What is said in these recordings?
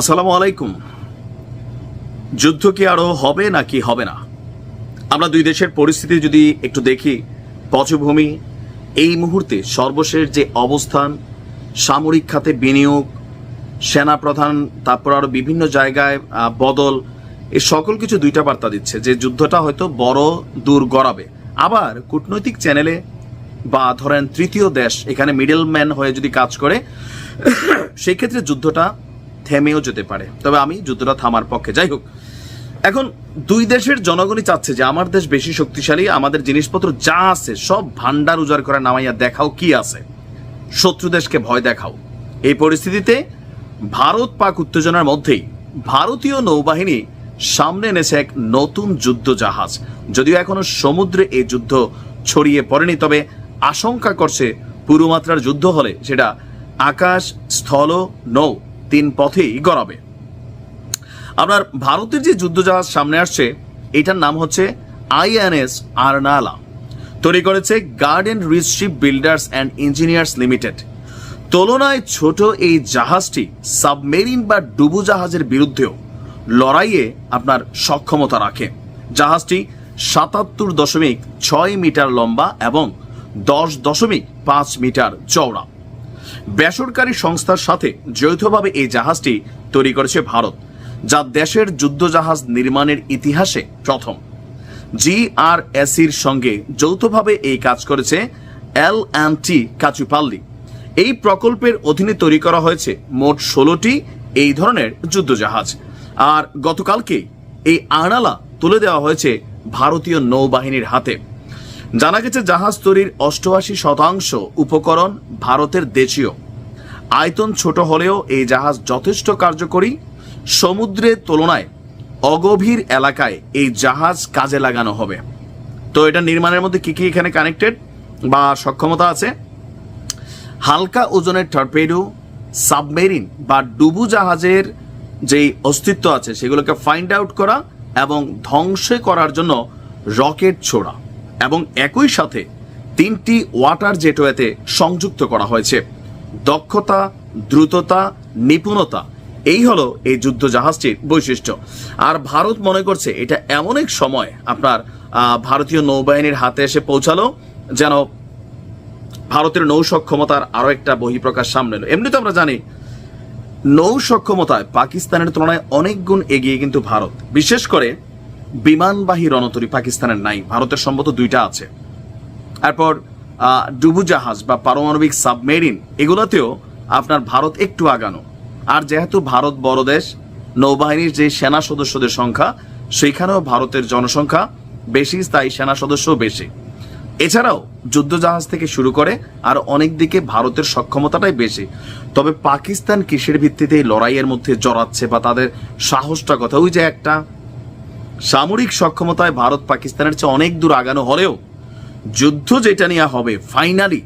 আসসালামু আলাইকুম। যুদ্ধ কি আরও হবে নাকি হবে না? আমরা দুই দেশের পরিস্থিতি যদি একটু দেখি, পটভূমি, এই মুহূর্তে সর্বশেষ যে অবস্থান, সামরিক খাতে বিনিয়োগ, সেনাপ্রধান, তারপর আরও বিভিন্ন জায়গায় বদল, এ সকল কিছু দুইটা বার্তা দিচ্ছে যে যুদ্ধটা হয়তো বড় দূর গড়াবে। আবার কূটনৈতিক চ্যানেলে বা ধরেন তৃতীয় দেশ, এখানে মিডল ম্যান হয়ে যদি কাজ করে, সেই ক্ষেত্রে যুদ্ধটা থেমেও যেতে পারে। তবে আমি যুদ্ধটা থামার পক্ষে। যাই হোক, এখন দুই দেশের জনগণই চাচ্ছে যে আমার দেশ বেশি শক্তিশালী, আমাদের জিনিসপত্র যা আছে সব ভান্ডার উজাড় করে নামাইয়া দেখাও কি আছে। শত্রু দেশকে ভয় দেখাও। এই পরিস্থিতিতে ভারত পাক উত্তেজনার মধ্যেই ভারতীয় নৌবাহিনী সামনে এনেছে এক নতুন যুদ্ধ জাহাজ যদিও এখনও সমুদ্রে এই যুদ্ধ ছড়িয়ে পড়েনি, তবে আশঙ্কা করছে পুরোমাত্রার যুদ্ধ হলে সেটা আকাশ, স্থল, নৌ তিন পথেই গড়াবে। আপনার ভারতের যে যুদ্ধজাহাজ সামনে আসছে, এটার নাম হচ্ছে আইএনএস আরনালা। তৈরি করেছে garden reach ship builders and engineers limited তুলনায় ছোট এই জাহাজটি সাবমেরিন বা ডুবু জাহাজের বিরুদ্ধেও লড়াইয়ে আপনার সক্ষমতা রাখে। জাহাজটি সাতাত্তর দশমিক ছয় মিটার লম্বা এবং দশ দশমিক পাঁচ মিটার চওড়া। বেসরকারি সংস্থার সাথে যৌথভাবে এই জাহাজটি তৈরি করেছে ভারত, যা দেশের যুদ্ধজাহাজ নির্মাণের ইতিহাসে প্রথম। জি আর জিআরএসির সঙ্গে যৌথভাবে এই কাজ করেছে এল অ্যান্ড টি কাচুপাল্লি। এই প্রকল্পের অধীনে তৈরি করা হয়েছে মোট ষোলোটি এই ধরনের যুদ্ধজাহাজ। আর গতকালকে এই আনালা তুলে দেওয়া হয়েছে ভারতীয় নৌবাহিনীর হাতে। জানা গেছে, জাহাজ তৈরির অষ্টআশি শতাংশ উপকরণ ভারতের দেশীয়। আয়তন ছোট হলেও এই জাহাজ যথেষ্ট কার্যকরী। সমুদ্রের তুলনায় অগভীর এলাকায় এই জাহাজ কাজে লাগানো হবে। তো এটা নির্মাণের মধ্যে কি কি এখানে কানেক্টেড বা সক্ষমতা আছে? হালকা ওজনের টর্পেডো সাবমেরিন বা ডুবু জাহাজের যেই অস্তিত্ব আছে, সেগুলোকে ফাইন্ড আউট করা এবং ধ্বংস করার জন্য রকেট ছোড়া। এবং একই সাথে তিনটি ওয়াটার জেটওয়েতে সংযুক্ত করা হয়েছে। দক্ষতা, দ্রুততা, নিপুণতা, এই হলো এই যুদ্ধ জাহাজটির বৈশিষ্ট্য। আর ভারত মনে করছে এটা এমন এক সময় আপনার ভারতীয় নৌবাহিনীর হাতে এসে পৌঁছালো, যেন ভারতের নৌ সক্ষমতার আরও একটা বহিঃপ্রকাশ সামনে এলো। এমনি তো আমরা জানি, নৌ সক্ষমতায় পাকিস্তানের তুলনায় অনেক গুণ এগিয়ে কিন্তু ভারত। বিশেষ করে বিমানবাহী রণতরী পাকিস্তানের নাই ভারতের সম্ভবত দুইটা আছে। তারপর আহ, ডুবু জাহাজ বা পারমাণবিক সাবমেরিন এগুলোতেও আপনার ভারত একটু আগানো। আর যেহেতু ভারত বড় দেশ নৌবাহিনীর যে সেনা সদস্যদের সংখ্যা সেইখানেও ভারতের জনসংখ্যা বেশি স্থায়ী সেনা সদস্যও বেশি। এছাড়াও যুদ্ধজাহাজ থেকে শুরু করে আর অনেক দিকে ভারতের সক্ষমতাটাই বেশি। তবে পাকিস্তান কিসের ভিত্তিতে এই লড়াইয়ের মধ্যে জড়াচ্ছে বা তাদের সাহসটা কথা ওই যে একটা সামরিক সক্ষমতায় ভারত পাকিস্তানের চেয়ে অনেক দূর আগানো হলেও যুদ্ধ যেটা নিয়ে হবে ফাইনালি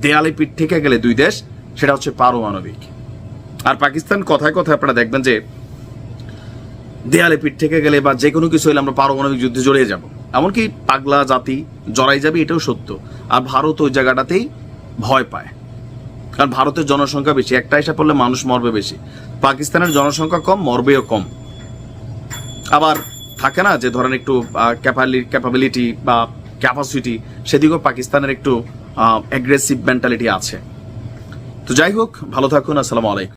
দেয়ালে পিঠ থেকে গেলে দুই দেশ, সেটা হচ্ছে পারমাণবিক। আর পাকিস্তান কথায় কথায় আপনারা দেখবেন যে দেয়ালে পিঠ থেকে গেলে বা যে কোনো কিছু হলে আমরা পারমাণবিক যুদ্ধে জড়িয়ে যাব। এমনকি পাগলা জাতি জড়াই যাবে, এটাও সত্য। আর ভারত ওই জায়গাটাতেই ভয় পায়। কারণ ভারতের জনসংখ্যা বেশি একটা এসে পড়লে মানুষ মরবে বেশি। পাকিস্তানের জনসংখ্যা কম, মরবেও কম। আবার থাকে না যে ধরেন একটু ক্যাপাবিলিটি বা ক্যাপাসিটি সেদিকেও পাকিস্তানের একটু অ্যাগ্রেসিভ মেন্টালিটি আছে। তো যাই হোক, ভালো থাকুন, আসসালামু আলাইকুম।